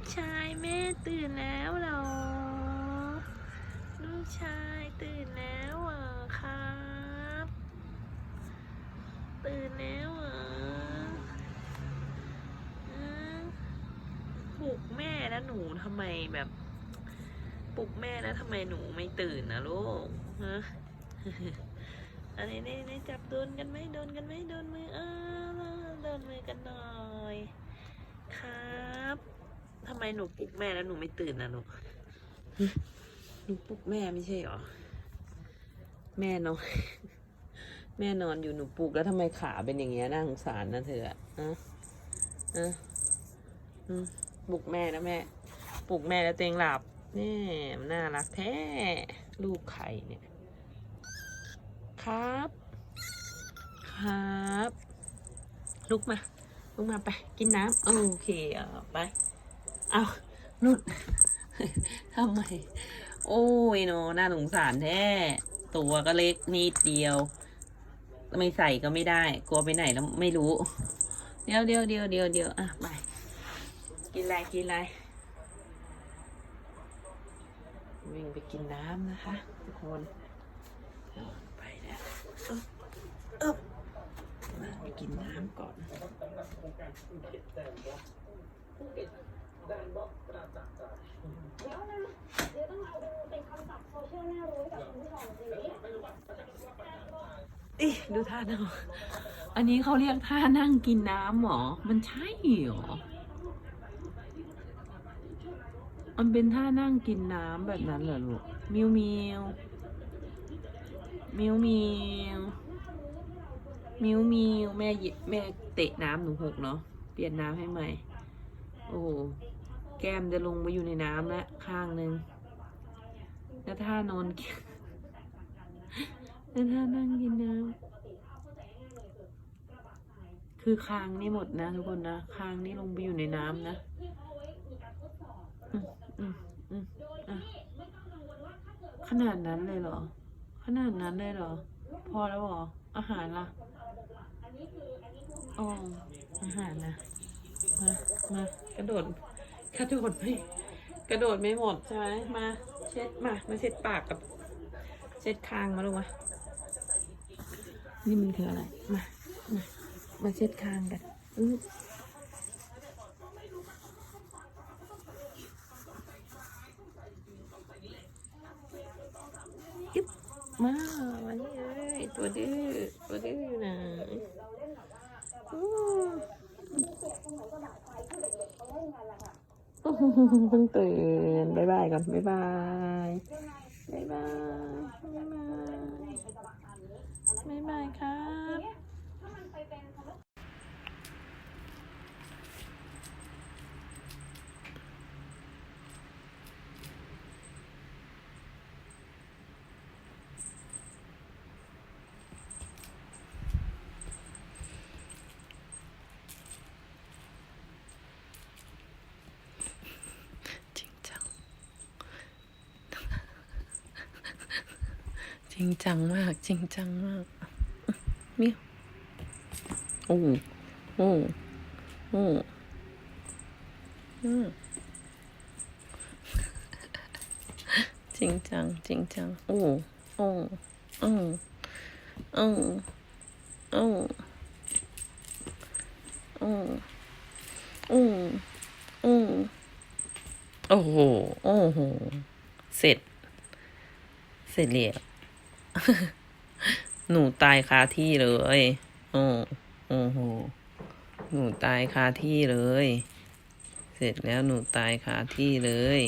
กชายแม่ตื่นแล้วหรอ ลูกชายตื่นแล้วเหรอครับ ตื่นแล้วเหรอปลุกแม่แล้วหนูทำไมแบบปลุกแม่แล้วทำไมหนูไม่ตื่นนะลูกฮะอันนี้นี่นจับโดนกันไหมโดนกันไหมโดนมือเออโดนมือกันหน่อยครับ หนูปลุกแม่แล้วหนูไม่ตื่นนะลูกฮะหนูปลุกแม่ไม่ใช่เหรอ แม่นอนแม่นอนอยู่หนูปลุกแล้วทำไมขาเป็นอย่างเงี้ยน่าสงสารนะเธออะอะอะอืมปลุกแม่นะแม่ปลุกแม่แล้วตัวเองหลับนี่มันน่ารักแท้ลูกไข่เนี่ยครับ ครับ ลุกมาลุกมาไป กินน้ำโอเคอะไป เอาลุดทำไม โอ้ยโนน่าสงสารแท้ตัวก็เล็กนิดเดียว ไม่ใส่ก็ไม่ได้ กลัวไปไหนแล้วไม่รู้ เดี๋ยวเดี๋ยวเดี๋ยวเดี๋ยวเดี๋ยวอะไปกินอะไรกินอะไรวิ่งไปกินน้ำนะคะ ทุกคนเอาไปแล้วเอิบเอิบมาไปกินน้ำก่อน เดี๋ยวนะเดี๋ยวต้องเอาเป็นคำศัพท์โซเชียลน่ารู้ให้กับคุณผู้ชมสิอิดูท่านั่งอันนี้เขาเรียกท่านั่งกินน้ำเหรอ มันใช่เหรอ มันเป็นท่านั่งกินน้ำแบบนั้นเหรอลูก มิวมิวมิวมิวมิวมิวแม่หยิแม่เตะน้ำหนูหกเนาะ เปลี่ยนน้ำให้ใหม่ โอ้แก้มจะลงไปอยู่ในน้ำแล้วข้างหนึ่งแล้วท่านอนแล้วท่านั่งกินน้ำคือคางนี่หมดนะทุกคนนะคางนี่ลงไปอยู่ในน้ำนะอืมอืมอืมอะขนาดนั้นเลยเหรอ ขนาดนั้นเลยเหรอ พอแล้วเหรอ อาหารล่ะอ๋ออาหารนะ มา มากระโดดกระโดดไม่กระโดดไม่หมดใช่ไหมมาเช็ดมามาเช็ดปากกับ เช็ดคางมาลูกมานี่มันคืออะไรมามามาเช็ดคางกันอื้ออิ๊บมามานี่เลยตัวดื้อตัวดื้อนะอู้อู้หู เพิ่งตื่นบ๊ายบายก่อนบ๊ายบายบ๊ายบายบายบายบายบายครับ จริงจัง จ ริงจังมาก จริงจังมากมิวโอ้โอ้โอ้อืมจริงจัง จริงจัง โอ้โอ้โอ้โอ้โอ้โอ้โอ้โอ้โอ้โห โอ้โห เสร็จ เสร็จแล้ว หนูตายคาที่เลย โอ้โอ้โห หนูตายคาที่เลย เสร็จแล้วหนูตายคาที่เลย